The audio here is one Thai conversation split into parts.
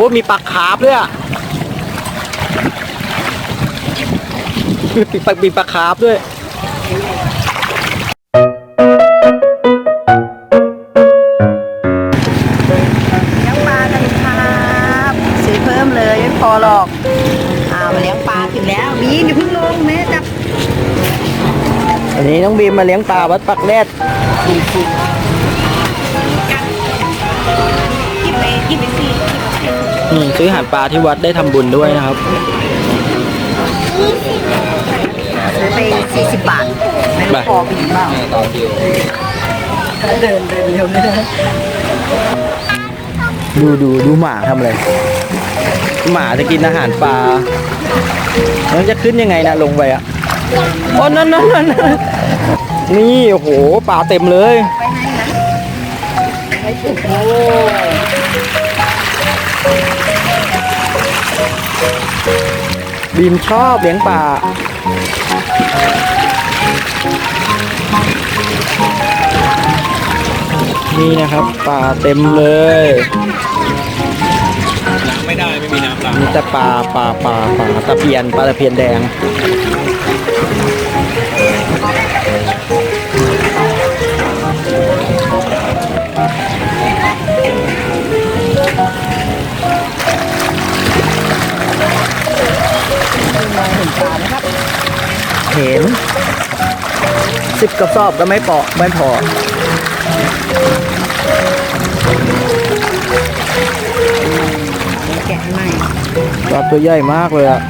อ้มีปลาคาร์ฟด้วยอะมีปลามีปลาคาร์ฟด้วยเลี้ยงปลากันครับซื้อเพิ่มเลยไม่พอหรอกอ่ามาเลี้ยงปลาถึงแล้วบีมอย่าเพิ่งลงแม่จับ อันนี้น้องบีมมาเลี้ยงปลาวัดปักแรด นี่ซื้ออาหารปลาที่วัดได้ทำบุญด้วยนะครับ ซื้อไปสี่สิบบาท ไม่รู้ไปพอบีมเปล่าเดินเดินเร็วเลยนะดูดูดูหมาทำอะไร หมาจะกินอาหารปลาแล้วจะขึ้นยังไงนะลงไปอะโอ้นั่นนั่นนั่นนี่โอ้โหปลาเต็มเลยไปให้นะไปถึงโอ้ บีมชอบเลี้ยงปลานี่นะครับปลาเต็มเลยล้างไม่ได้ไม่มีน้ำล้างมีแต่ปลาปลาปลาปลาตะเพียนปลาตะเพียนแดง เห็นสิบกระสอบก็ไม่พอไม่พอแกะให้ใหม่ปลาตัวใหญ่มากเลยอะ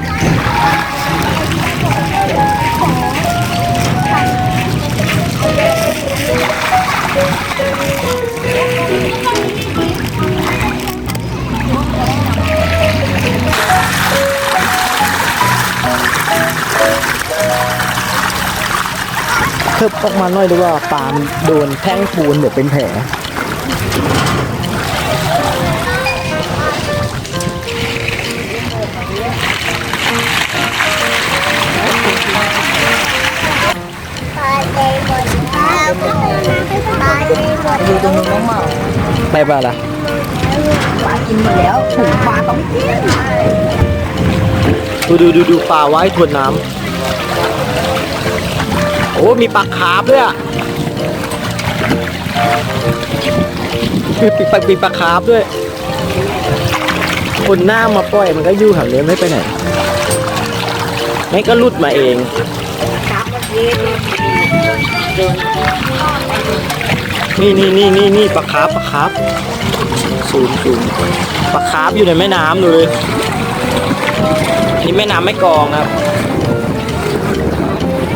เทิบออกมาหน่อยดีกว่าปลามันโดนแท่งปูนเดี๋ยวเป็นแผลดูตรงนู้นน้องเมาไปปลาละปลากินหมดแล้วถุงปลาต้องกินดูดูดูดูปลาไว้ทวนน้ำโอ้ มีปลาคาร์ฟด้วยอะมีปลามีปลาคาร์ฟด้วย คนหน้ามาปล่อยมันก็อยู่แถวนี้ไม่ไปไหนไม่ก็ลุดมาเองนี่นี่นี่นี่นี่ปลาคาร์ฟปลาคาร์ฟศูนย์ศูนย์ปลาคาร์ฟอยู่ในแม่น้ำเลยนี่แม่น้ำไม่กองครับ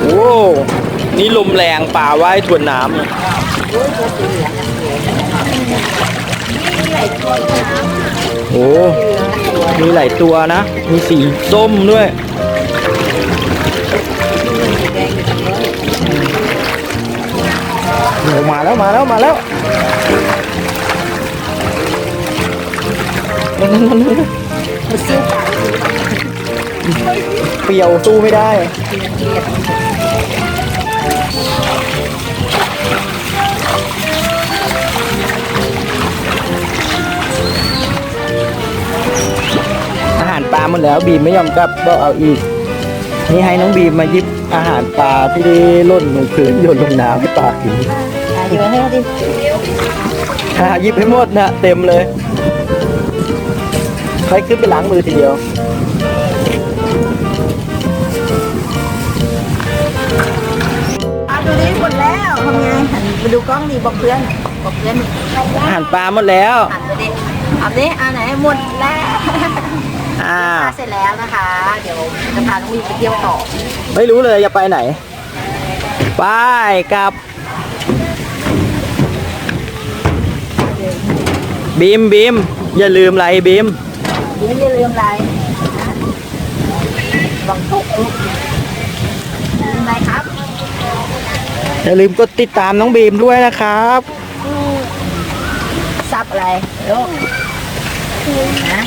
โอ้ นี่ลมแรงป่าว่ายทวนน้ำโอ้มีหลายตัวนะ มีสีส้มด้วย โอ้มาแล้วมาแล้วมาแล้วมันเปรียวสู้ไม่ได้ อาหารปลาหมดแล้วบีมไม่ยอมกลับก็เอาอีก นี่ให้น้องบีมมาหยิบอาหารปลาที่ได้ล่นลงพื้นโยนลงน้ำให้ปลากินอะอยู่ให้เขาดิอ่าหยิบให้หมดนะเต็มเลยค่อยขึ้นไปล้างมือทีเดียว ดูกล้องดิบอกเพื่อนบอกเพื่อนอาหารปลาหมดแล้วหันไปดิเอาดิอันไหนหมดแล้วอ่าปลาเสร็จแล้วนะคะ เดี๋ยวจะพาน้องวีไปเที่ยวต่อ ไม่รู้เลยจะไปไหน ไปกลับ บีมบีมอย่าลืมอะไรบีมไม่อย่าลืมอะไรบังตุกลูกลืมอะไรครับ อย่าลืมกดติดตามน้องบีมด้วยนะครับซับอะไรลูกนะ